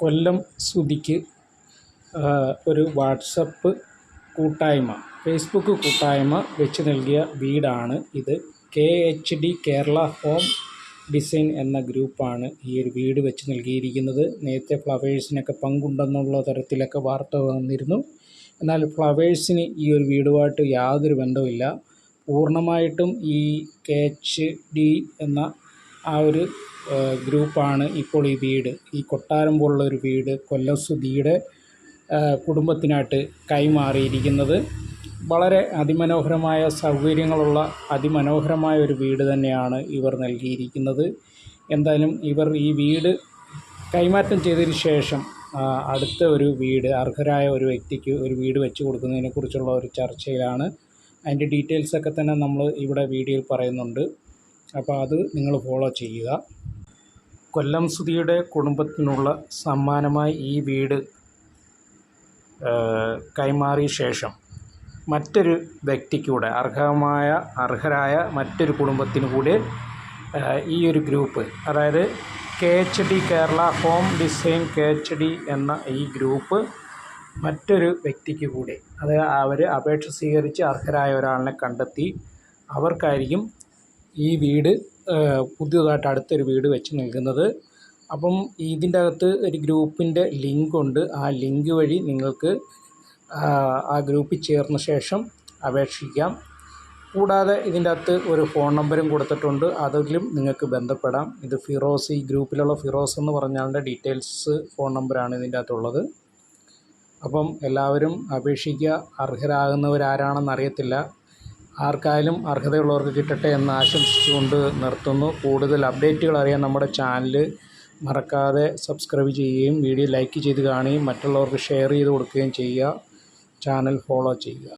കൊല്ലം സുധിക്ക് ഒരു വാട്സപ്പ് കൂട്ടായ്മ ഫേസ്ബുക്ക് കൂട്ടായ്മ വെച്ച് നൽകിയ വീടാണ് ഇത്. K H D Kerala home design എന്ന ഗ്രൂപ്പാണ് ഈ ഒരു വീട് വെച്ച് നൽകിയിരിക്കുന്നത്. നേരത്തെ ഫ്ലവേഴ്സിനൊക്കെ പങ്കുണ്ടെന്നുള്ള തരത്തിലൊക്കെ വാർത്ത വന്നിരുന്നു. എന്നാൽ ഫ്ലവേഴ്സിന് ഈ ഒരു വീടുമായിട്ട് യാതൊരു ബന്ധവുമില്ല. പൂർണമായിട്ടും ഈ കെ എച്ച് ഡി എന്ന ആ ഒരു ഗ്രൂപ്പാണ് ഇപ്പോൾ ഈ വീട്. ഈ കൊട്ടാരം പോലുള്ള ഒരു വീട് കൊല്ലം സുധിയുടെ കുടുംബത്തിനായിട്ട് കൈമാറിയിരിക്കുന്നത്. വളരെ അതിമനോഹരമായ സൗകര്യങ്ങളുള്ള അതിമനോഹരമായ ഒരു വീട് തന്നെയാണ് ഇവർ നൽകിയിരിക്കുന്നത്. എന്തായാലും ഇവർ ഈ വീട് കൈമാറ്റം ചെയ്തതിന് ശേഷം അടുത്ത ഒരു വീട് അർഹരായ ഒരു വ്യക്തിക്ക് ഒരു വീട് വെച്ച് കൊടുക്കുന്നതിനെക്കുറിച്ചുള്ള ഒരു ചർച്ചയിലാണ്. അതിന്റെ ഡീറ്റെയിൽസൊക്കെ തന്നെ നമ്മൾ ഇവിടെ വീഡിയോയിൽ പറയുന്നുണ്ട്. അപ്പോൾ അത് നിങ്ങൾ ഫോളോ ചെയ്യുക. കൊല്ലം സുധിയുടെ കുടുംബത്തിനുള്ള സമ്മാനമായി ഈ വീട് കൈമാറിയ ശേഷം മറ്റൊരു വ്യക്തിക്കൂടെ അർഹമായ അർഹരായ മറ്റൊരു കുടുംബത്തിന് കൂടി ഈ ഒരു ഗ്രൂപ്പ് അതായത് K H D Kerala home design K H D എന്ന ഈ ഗ്രൂപ്പ് മറ്റൊരു വ്യക്തിക്ക് കൂടി അത് അവർ അപേക്ഷ സ്വീകരിച്ച് അർഹരായ ഒരാളിനെ കണ്ടെത്തി അവർക്കായിരിക്കും ഈ വീട് പുതിയതായിട്ട് അടുത്തൊരു വീട് വെച്ച് നൽകുന്നത് അപ്പം ഇതിന്റെ അകത്ത് ഒരു ഗ്രൂപ്പിന്റെ ലിങ്ക് ഉണ്ട്. ആ ലിങ്ക് വഴി നിങ്ങൾക്ക് ആ ഗ്രൂപ്പിൽ ചേർന്ന ശേഷം അപേക്ഷിക്കാം. കൂടാതെ ഇതിന്റെ അകത്ത് ഒരു ഫോൺ നമ്പരും കൊടുത്തിട്ടുണ്ട്. അതിലും നിങ്ങൾക്ക് ബന്ധപ്പെടാം. ഇത് ഫിറോസ് ഈ ഗ്രൂപ്പിലുള്ള ഫിറോസ് എന്ന് പറഞ്ഞാളുടെ ഡീറ്റെയിൽസ് ഫോൺ നമ്പറാണ് ഇതിന്റെ അകത്തുള്ളത് അപ്പം എല്ലാവരും അപേക്ഷിക്കുക. അർഹരാകുന്നവരാരാണെന്ന് അറിയത്തില്ല. ആർക്കായാലും അർഹതയുള്ളവർക്ക് കിട്ടട്ടെ എന്ന് ആശംസിച്ചുകൊണ്ട് നിർത്തുന്നു. കൂടുതൽ അപ്ഡേറ്റുകൾ അറിയാൻ നമ്മുടെ ചാനൽ മറക്കാതെ സബ്സ്ക്രൈബ് ചെയ്യുകയും വീഡിയോ ലൈക്ക് ചെയ്ത് കാണുകയും മറ്റുള്ളവർക്ക് ഷെയർ ചെയ്ത് കൊടുക്കുകയും ചെയ്യുക. ചാനൽ ഫോളോ ചെയ്യുക.